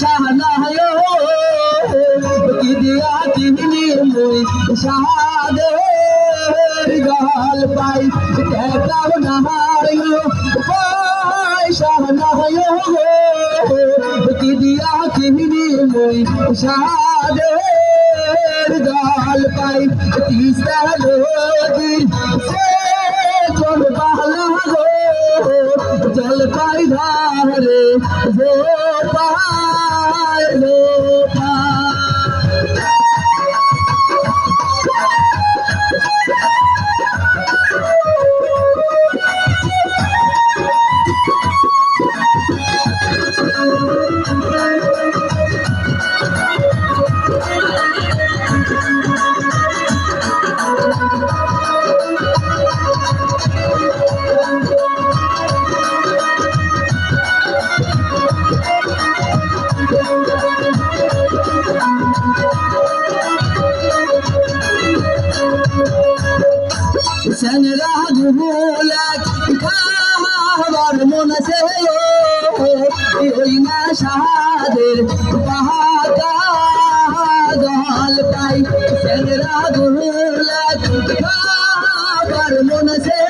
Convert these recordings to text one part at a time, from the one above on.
নাহায়ো কি দিয়া কিনি মুই সাদের গাল পাই টাকা নাহায়ো পয়সা নাহায়ো কি দিয়া কিনি গাল পাই তিস্তা নদী সে কোন বালা গো জলপাই ধারে জোপায় জোপায় সঙ্গরা দুলাক খাবার মন সে ওই না সাদের পাহাকা জল পাই। সঙ্গরা দুলাক খাবার মন সে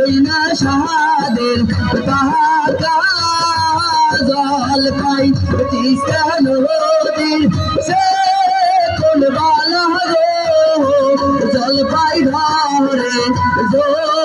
ওই না সাদের পাহাকা জল পাই। তিস্তা নদীর সে কোন বালা জলপাই ধরে জোপায়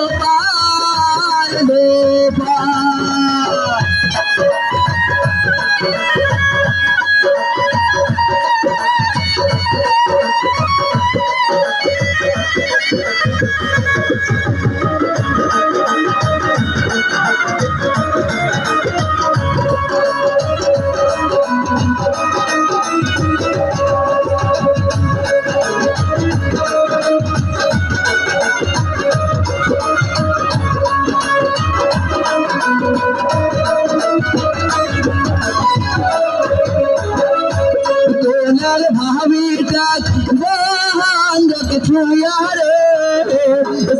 বাহাঙ্গক ছুয়ারে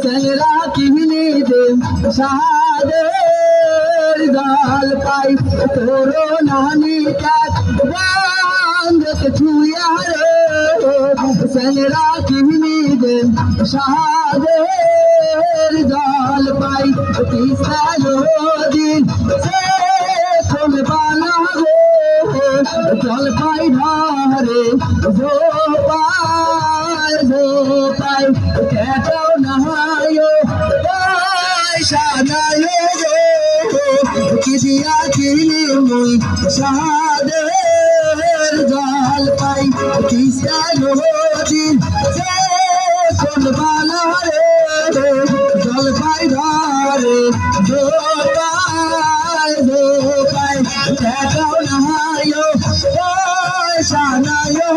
সঙ্গরা কিহনি দে সাদের গাল পাই তোরো নানি কাক বাহাঙ্গক ছুয়ারে সঙ্গরা কিহনি দে সাদের গাল পাই জলপাই ধারে জোপায় জোপায় কেটাও নাহায়ো পয়সা নায়ো গো। কি দিয়া কিনি মুই সাদের জল পাই। তিস্তা নদীর যে কোন বালা রে জলপাই ধারে জোপায় জোপায় কেটাও নাহায়ো পয়সা